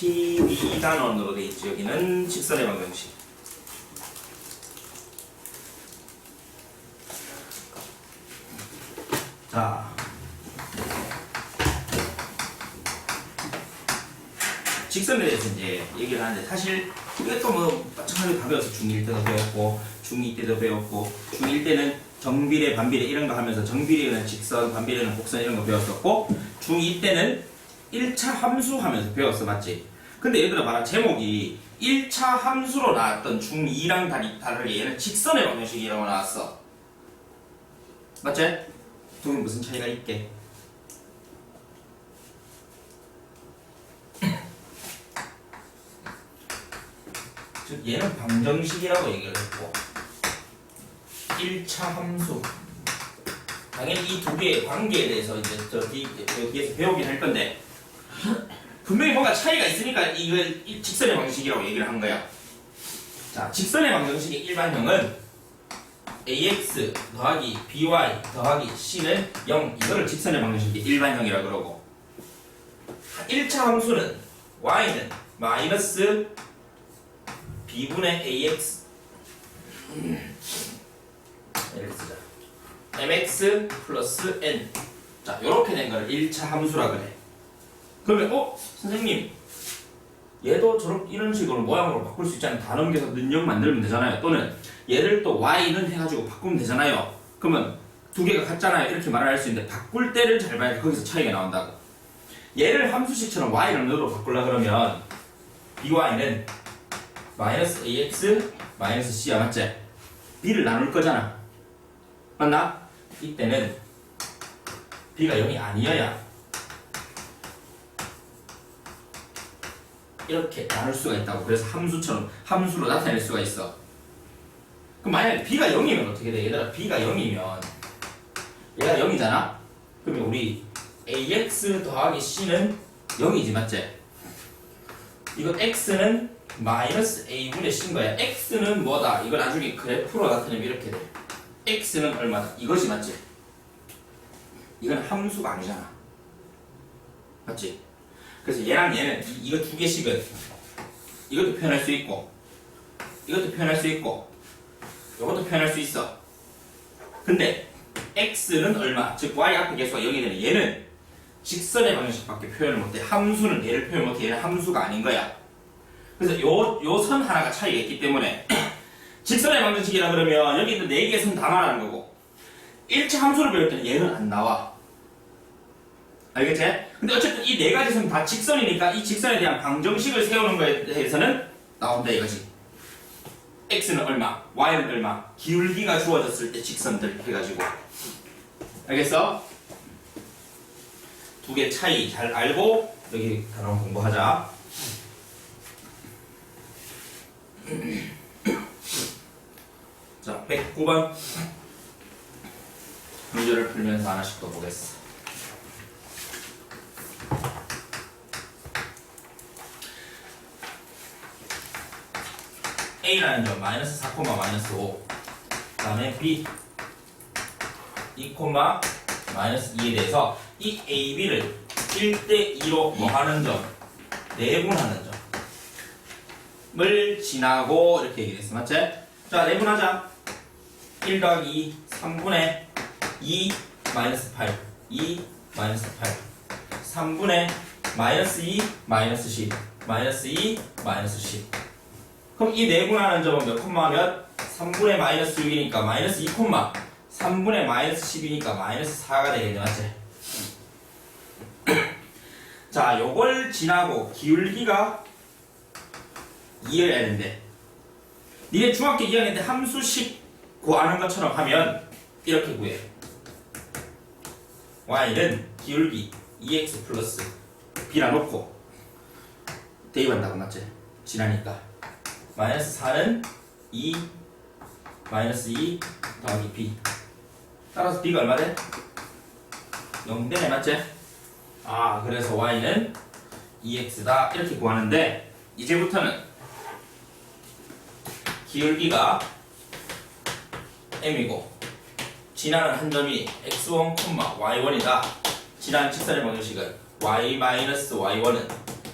12단원으로 돼 있죠. 여기는 직선의 방정식. 자. 직선에 대해서 이제 얘기를 하는데 사실 이것도 뭐 마찬가지로 다 배웠어. 중1 때도 배웠고 중2 때도 배웠고 중1 때는 정비례, 반비례 이런 거 하면서 정비례는 직선, 반비례는 곡선 이런 거 배웠었고 중2 때는 1차 함수 하면서 배웠어. 맞지? 근데 얘들아 봐라 제목이 1차 함수로 나왔던 중2랑 다르게 얘는 직선의 방정식이라고 나왔어. 맞지? 두개 무슨 차이가 있게? 즉 얘는 방정식이라고 얘기를 했고 1차 함수 당연히 이 두 개의 관계에 대해서 이제 저 뒤, 여기에서 배우긴 할 건데 분명히 뭔가 차이가 있으니까 이걸 이 직선의 방정식이라고 얘기를 한 거야. 자 직선의 방정식의 일반형은 ax 더하기 by 더하기 c는 0 이거를 직선의 방정식의 일반형이라 그러고. 1차 함수는 y는 마이너스 b분의 ax 이렇게 쓰자. Mx 플러스 n. 자 이렇게 된 걸 1차 함수라 그래 그러면 어? 선생님 얘도 저런 이런 식으로 모양으로 바꿀 수 있잖아요. 다 넘겨서 능력 만들면 되잖아요. 또는 얘를 또 y는 해가지고 바꾸면 되잖아요. 그러면 두 개가 같잖아요. 이렇게 말을 할 수 있는데 바꿀 때를 잘 봐야 돼. 거기서 차이가 나온다고. 얘를 함수식처럼 y를 너로 바꾸려 그러면 by는 마이너스 ax 마이너스 c야 맞지? b를 나눌 거잖아. 맞나? 이때는 b가 0이 아니어야 이렇게 나눌 수가 있다고 그래서 함수처럼 함수로 나타낼 수가 있어 그럼 만약에 b가 0이면 어떻게 돼? 얘들아 b가 0이면 얘가 0이잖아? 그러면 우리 ax 더하기 c는 0이지 맞지? 이거 x는 마이너스 a분의 c인 거야 x는 뭐다? 이거 나중에 그래프로 나타내면 이렇게 돼 x는 얼마다? 이것이 맞지? 이건 함수가 아니잖아 맞지? 그래서 얘랑 얘는 이, 이거 두 개씩은 이것도 표현할 수 있고 이것도 표현할 수 있고 이것도 표현할 수 있어. 근데 x는 얼마? 즉 y 앞에 개수가 0이 되는 얘는 직선의 방정식밖에 표현을 못해. 함수는 얘를 표현 못해. 얘는 함수가 아닌 거야. 그래서 요 요 선 하나가 차이가 있기 때문에 직선의 방정식이라 그러면 여기 있는 네 개의 선 다 말하는 거고 1차 함수를 배울 때는 얘는 안 나와 알겠지? 근데 어쨌든 이 네 가지 선 다 직선이니까 이 직선에 대한 방정식을 세우는 거에 대해서는 나온다 이거지 x는 얼마, y는 얼마 기울기가 주어졌을 때 직선들 해가지고 알겠어? 두 개 차이 잘 알고 여기 단원 공부하자 자 109번 문제를 풀면서 하나씩 더 보겠어 A라는 점 마이너스 4, 마이너스 5 그 다음에 B. 2, 마이너스 2에 대해서 이 A, B를 1대 2로 뭐 하는 점? 내분하는 점을 지나고 이렇게 얘기했어 맞지? 자 내분하자. 1 더하기 2 3분의 2 마이너스 8 2 마이너스 8 3분의 마이너스 2 마이너스 10 마이너스 2 마이너스 10 그럼 이 내분하는 점은 몇 콤마 몇? 3분의 마이너스 6이니까 마이너스 2 콤마 3분의 마이너스 10이니까 마이너스 4가 되겠네 맞지? 자 요걸 지나고 기울기가 2여야 되는데 니네 중학교 2학년 때 함수식 구하는 것처럼 하면 이렇게 구해 y는 기울기 2x 플러스 b라 놓고 대입한다고 맞지? 지나니까 마이너스 4는 2 마이너스 2 더하기 b 따라서 b가 얼마 돼? 0되네 맞지? 아 그래서 y는 2x다 이렇게 구하는데 이제부터는 기울기가 m이고 지나는 한 점이 x1, y1이다 지나는 직선의 방정식은 y-y1은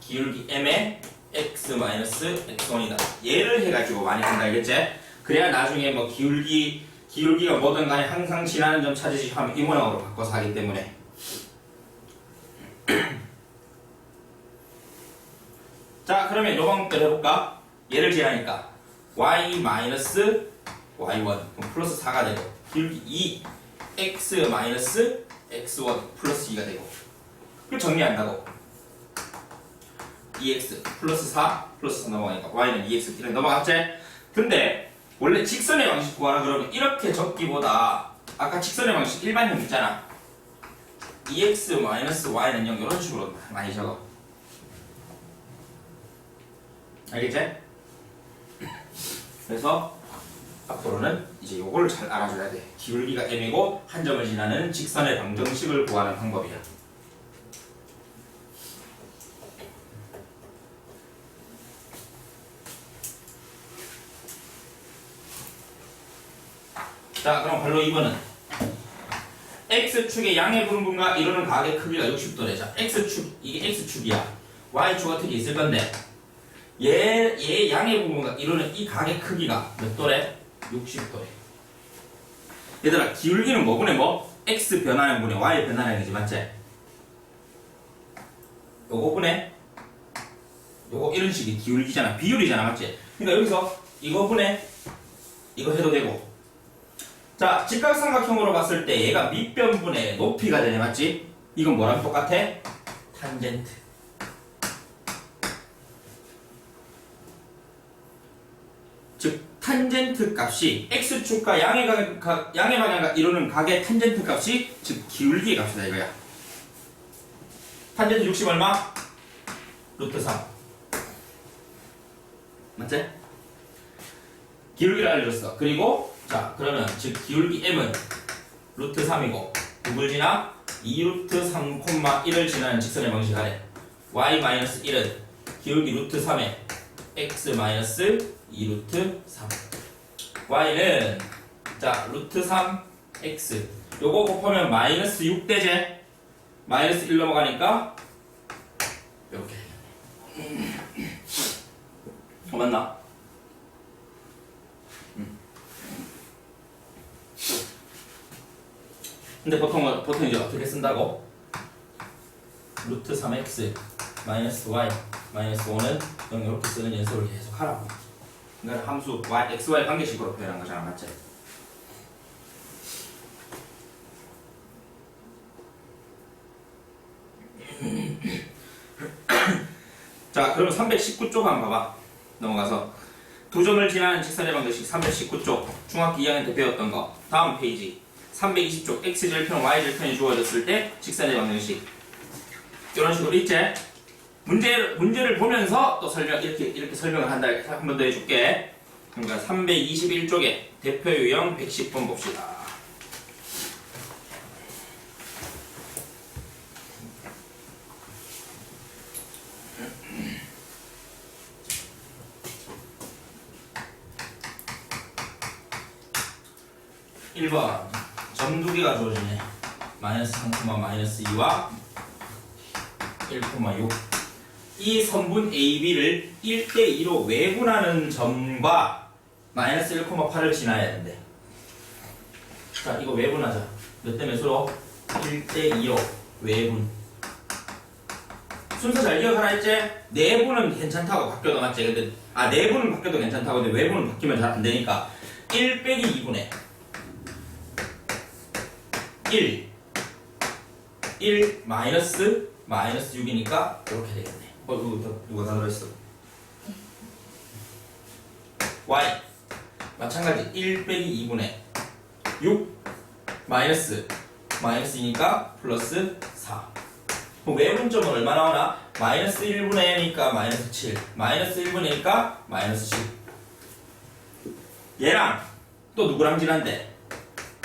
기울기 m의 x 마이너스 x1이다. 얘를 해가지고 많이 한다 알겠지? 그래야 나중에 뭐 기울기 기울기가 뭐든 간에 항상 지나는 점 찾으시 하면 이 모양으로 바꿔서 하기 때문에 자 그러면 요 방법대로 해볼까? 얘를 지나니까 y 마이너스 y1 그럼 플러스 4가 되고 기울기 2 x 마이너스 x1 플러스 2가 되고 그 정리한다고 2x 플러스 4 플러스 4 넘어가니까 y는 2x 이렇게 넘어갔지? 근데 원래 직선의 방식 구하라 그러면 이렇게 적기보다 아까 직선의 방식 일반형 있잖아 2x 마이너스 y는 0 이런 식으로 많이 적어 알겠지? 그래서 앞으로는 이제 요거를 잘 알아줘야 돼 기울기가 m이고 한 점을 지나는 직선의 방정식을 구하는 방법이야 자 그럼 발로 2번은 x축의 양의 분분과 이루는 각의 크기가 60도래 자 x축 이게 x축이야 y축 어떻게 있을 건데 얘, 얘 양의 부분과 이루는 이 각의 크기가 몇 도래? 60도래 얘들아 기울기는 뭐분의 뭐? x 변하는 분의 y 거지 맞지? 요거 분의 요거 이런 식이 기울기잖아 비율이잖아 맞지? 그러니까 여기서 이거 분의 이거 해도 되고 자, 직각삼각형으로 봤을 때 얘가 밑변분의 높이가 되네, 맞지? 이건 뭐랑 똑같아? 탄젠트. 즉, 탄젠트 값이 x축과 양의, 각, 각- 양의 방향과 이루는 각의 탄젠트 값이 즉 기울기의 값이다 이거야. 탄젠트 60 얼마? 루트 3. 맞지? 기울기를 알려줬어. 그리고 자 그러면 즉 기울기 m은 루트 3이고 누굴 지나 2루트 3, 1을 지나는 직선의 방식 아래 y 마이너스 1은 기울기 루트 3에 x 마이너스 2루트 3 y는 자 루트 3 x. 요거 곱하면 마이너스 6대제 마이너스 1 넘어가니까 이렇게. 어 맞나? 근데 보통 보통 이제 어떻게 쓴다고? 루트 3x 마이너스 y 마이너스 5는 0 이렇게 쓰는 연습을 계속 하라고. 그러니까 함수 y x y 관계식으로 표현한 거잖아, 맞지? 자, 그럼 319쪽 한번 봐봐. 넘어가서 두 점을 지나는 직선의 방정식 319쪽 중학교 2학년 때 배웠던 거. 다음 페이지. 320쪽 x절편 y절편이 주어졌을 때 직선의 방정식. 이런 식으로 있지 문제 문제를 보면서 또 설명 이렇게 이렇게 설명을 한다 한 번 더 해줄게. 그러니까 321쪽에 대표 유형 110번 봅시다 일번 점 두 개가 주어지네. 마이너스 3, 마이너스 2와 1,6. 이 선분 AB를 1대2로 외분하는 점과 마이너스 1,8을 지나야 된대. 자, 이거 외분하자. 몇 대 몇으로? 1대2로 외분. 순서 잘 기억하라 했지? 내분은 괜찮다고 바뀌어도 맞지? 근데, 아, 내분은 바뀌어도 괜찮다고 근데 외분은 바뀌면 잘 안 되니까 1 빼기 2분의 1 1 마이너스 마이너스 6이니까 이렇게 되겠네. 어 더- 누가 다 들어있어? Y. 마찬가지. 1 빼기 2분의 6 마이너스 마이너스이니까 플러스 4 그럼 외분점은 얼마 나오나? 마이너스 1분의 1이니까 마이너스 7 마이너스 1분의니까 마이너스 10 얘랑 또 누구랑 지난데?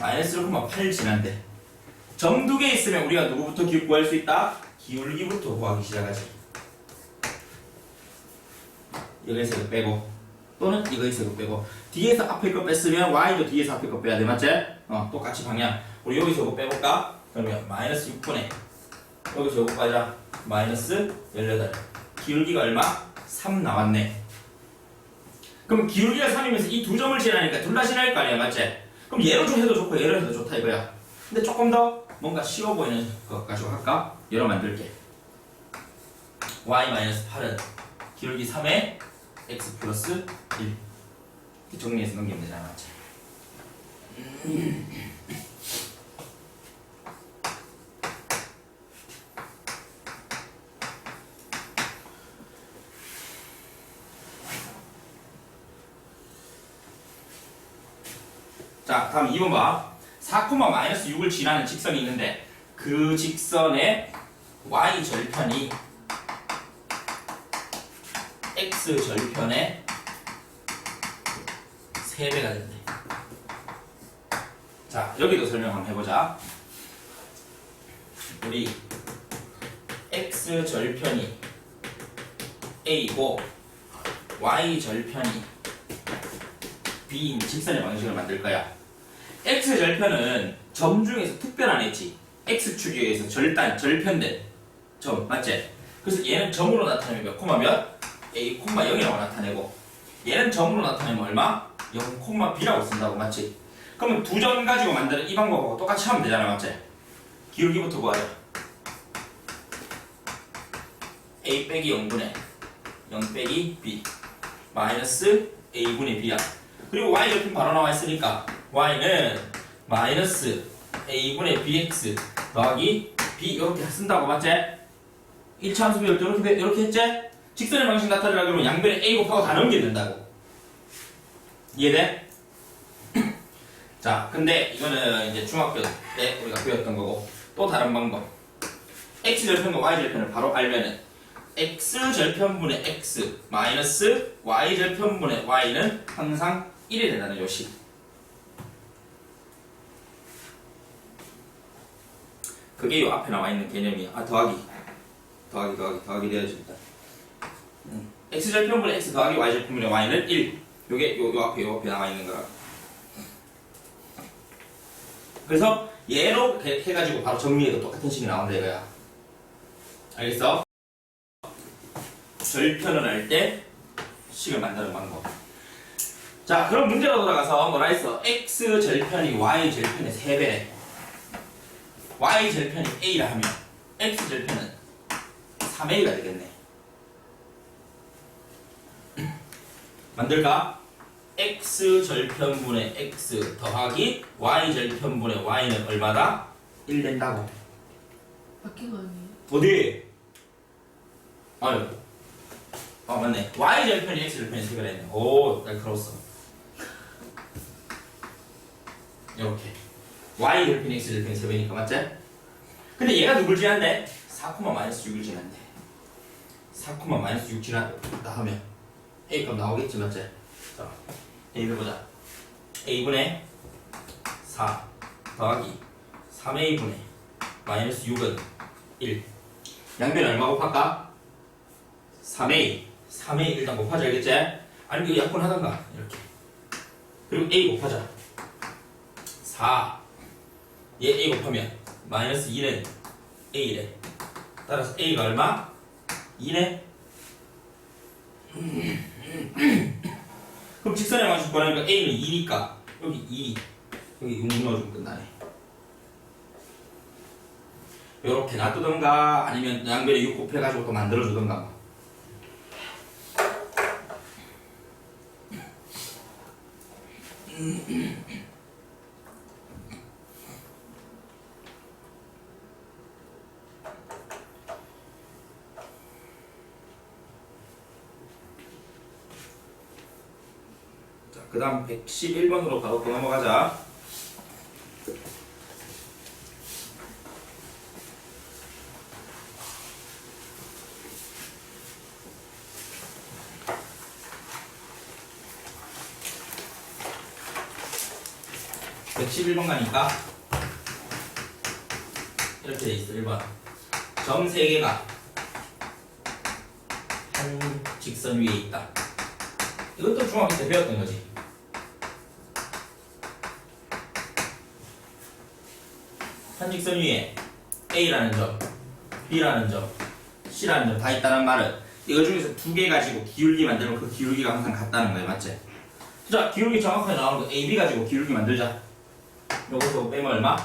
마이너스 1,8 지난데 점두개 있으면 우리가 누구부터 기 구할 수 있다? 기울기부터 구하기 시작하지. 여기서 이거 빼고 또는 이거에서 이거 빼고 뒤에서 앞에 거 뺐으면 y도 뒤에서 앞에 거 빼야 돼 맞지? 어 똑같이 방향. 우리 여기서 이거 빼볼까? 그러면 마이너스 6분의 여기서 이거 빠자 마이너스 18. 기울기가 얼마? 3 나왔네. 그럼 기울기가 3이면서 이 두 점을 지나니까 둘 다 지날 거 아니야, 맞지? 그럼 얘로 좀 해도 좋고 얘로 해도 좋다 이거야. 근데 조금 더 뭔가 쉬워 보이는 것 가지고 할까? 얘로 만들게. y-8은 기울기 3에 x 플러스 1 이렇게 정리해서 넘기면 되잖아? 자, 다음 2번 봐. 4, 마이너스 6을 지나는 직선이 있는데 그 직선의 y 절편이 x 절편의 3배가 된대. 자, 여기도 설명 한번 해보자. 우리 x 절편이 a고 y 절편이 b인 직선의 방식을 만들 거야. X 절편은 점 중에서 특별한 엣지 x축에 의해서 절단 절편된 점 맞지? 그래서 얘는 점으로 나타내면 몇 코마 몇? a 콤마 0이라고 나타내고 얘는 점으로 나타내면 얼마? 0 콤마 b라고 쓴다고 맞지? 그러면 두 점 가지고 만드는 이 방법하고 똑같이 하면 되잖아 맞지? 기울기부터 구하자 a 빼기 0분의 0 빼기 b 마이너스 a분의 b야 그리고 y 절편 바로 나와 있으니까 y는 마이너스 a분의 bx 더하기 b 이렇게 쓴다고 맞지? 1차 함수 배울 때 이렇게, 이렇게 했지? 직선의 방식 나타내려면 양변에 a 곱하고 다 넘기면 된다고 이해돼? 자 근데 이거는 이제 중학교 때 우리가 배웠던 거고 또 다른 방법 x 절편과 y 절편을 바로 알면은 x 절편분의 x 마이너스 y 절편분의 y는 항상 1이 된다는 요식 그게 요 앞에 나와 있는 개념이야. 아 더하기, 더하기, 더하기, 더하기 되어진다. 음. x 절편분의 x 더하기 y 절편분의 y는 1. 요게 요, 요 앞에 요 앞에 나와 있는 거라. 그래서 얘로 해- 해가지고 바로 정리해도 똑같은 식이 나온다 이거야. 알겠어? 절편을 할 때 식을 만드는 방법. 자, 그럼 문제로 돌아가서 뭐라 했어? x 절편이 y 절편의 3배. Y 절편이 a라 하면 x 절편은 3a가 되겠네. 만들까? x 절편분의 x 더하기 y 절편분의 y는 얼마다? 1 된다고. 바뀐 거 아니에요? 어디? 아유. 어 맞네. y 절편이 x 절편이 3배가 됐네. 오, 날카로웠어. 이렇게. Y 절편이 x 절편이 3배니까 맞지? 근데 얘가 누굴 지난대? 4, 마이너스 6을 지난대. 4, 마이너스 6 지났다 하면 a 값 나오겠지 맞지? 자, a를 보자. a분의 4 더하기 3a분의 마이너스 6은 1. 양변 얼마 곱할까? 3a. 3a 일단 곱하자 알겠지? 아니 이거 약분하던가 이렇게. 그리고 a 곱하자. 4. 얘 a 곱하면 마이너스 2는 a래. 따라서 a가 얼마? 2네. 그럼 직선의 방식 구하니까 a는 2니까 여기 2 여기 6 넣어주면 끝나네. 요렇게 놔두던가 아니면 양변에 6 곱해가지고 또 만들어주던가 그 다음 111번으로 바로 또 넘어가자. 백십일 번 가니까 이렇게 돼 있어 1번. 점 3개가 한 직선 위에 있다. 이것도 중학교 때 배웠던 거지 한 직선 위에 A라는 점, B라는 점, C라는 점 다 있다는 말은 이거 중에서 두 개 가지고 기울기 만들면 그 기울기가 항상 같다는 거예요 맞지? 자 기울기 정확하게 나오는 거 AB 가지고 기울기 만들자 요것도 빼면 얼마?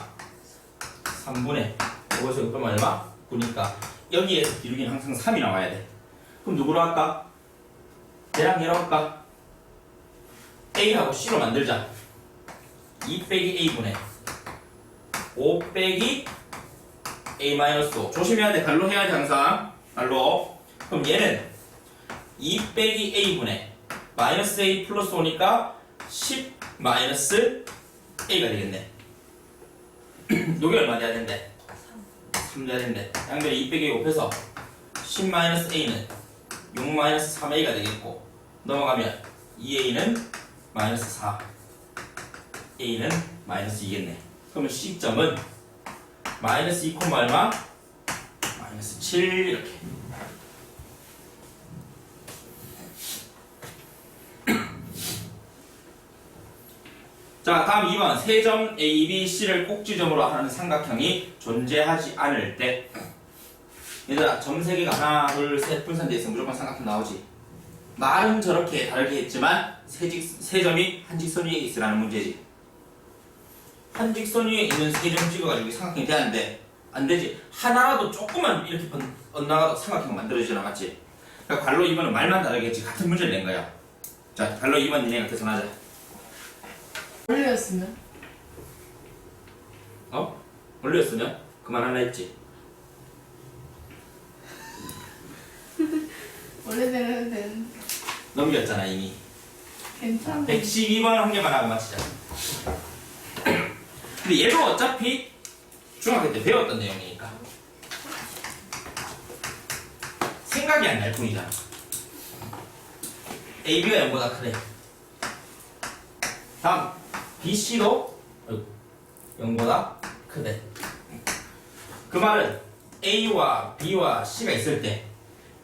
3분의 요것에서 빼면 얼마? 9니까 여기에서 기울기는 항상 3이 나와야 돼 그럼 누구로 할까? 얘랑 얘로 할까? A하고 C로 만들자 2 빼기 A분의 5 빼기 A 마이너스 5 조심해야 돼. 갈로 해야 돼 항상. 갈로. 그럼 얘는 2 빼기 A분의 마이너스 A 플러스 5니까 10 마이너스 A가 되겠네. 요게 얼마 돼야 된대? 3 돼야 된대. 양변에 2 빼기 5 해서 10 마이너스 A는 6 마이너스 3A가 되겠고 넘어가면 2A는 마이너스 4 A는 마이너스 2겠네 그러면 C점은 마이너스 2 콤마 얼마? 마이너스 7 이렇게. 자 다음 2번. 세점 A, B, C를 꼭지점으로 하는 삼각형이 존재하지 않을 때. 얘들아 점 3개가 하나 둘셋 분산돼 있으면 무조건 삼각형 나오지. 말은 저렇게 다르게 했지만 세 직, 세 점이 한 직선 위에 있으라는 문제지 한 직선 위에 있는 세 점 찍어가지고 삼각형이 되는데 안 되지. 하나라도 조금만 이렇게 번- 엇나가도 삼각형 만들어지잖아 맞지? 그러니까 관로 2번은 말만 다르게 했지. 같은 문제를 낸 거야. 자 관로 2번 니네가 계산하자. 원래였으면? 어? 원래였으면? 그만하려 했지. 원래대로 된 넘겼잖아 이미. 괜찮네 112번 한 개만 하고 마치자 근데 얘도 어차피 중학교 때 배웠던 내용이니까 생각이 안 날 뿐이잖아 AB가 0보다 크대 다음 BC도 0보다 크대 그 말은 A와 B와 C가 있을 때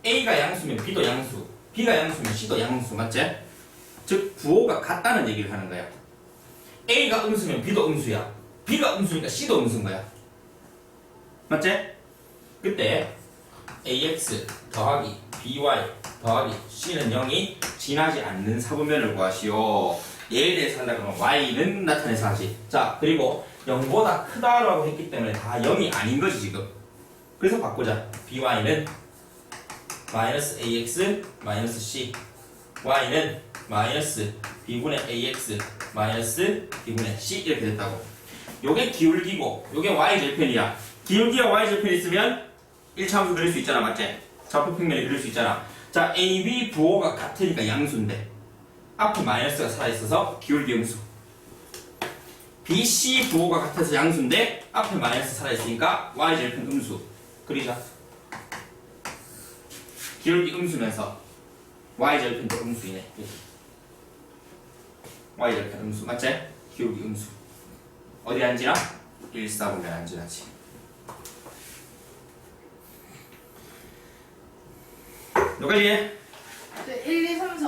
A가 양수면 B도 양수 B가 양수면 C도 양수 맞지? 즉 부호가 같다는 얘기를 하는 거야. A가 음수면 B도 음수야. B가 음수니까 C도 음수인 거야. 맞지? 그때 AX 더하기 BY 더하기 C는 0이 지나지 않는 사분면을 구하시오. 얘에 대해서 한다 그러면 Y는 나타내서 하지. 자, 그리고 0보다 크다라고 했기 때문에 다 0이 아닌 거지, 지금. 그래서 바꾸자. BY는 마이너스 AX 마이너스 C Y는 마이너스 b분의 ax 마이너스 b분의 c 이렇게 됐다고. 요게 기울기고 요게 y 절편이야. 기울기와 y 절편이 있으면 1차 함수 그릴 수 있잖아, 맞지? 좌표 평면에 그릴 수 있잖아. 자, a, b 부호가 같으니까 양수인데 앞에 마이너스가 살아 있어서 기울기 음수. b, c 부호가 같아서 양수인데 앞에 마이너스 살아 있으니까 y 절편 음수. 그리자. 기울기 음수면서 y 절편도 음수이네. 이렇게. y 절편 음수 맞지? 기울기 음수. 어디 앉으나? 1, 4 보면 앉으나지. 여기까지. 1, 2, 3, 4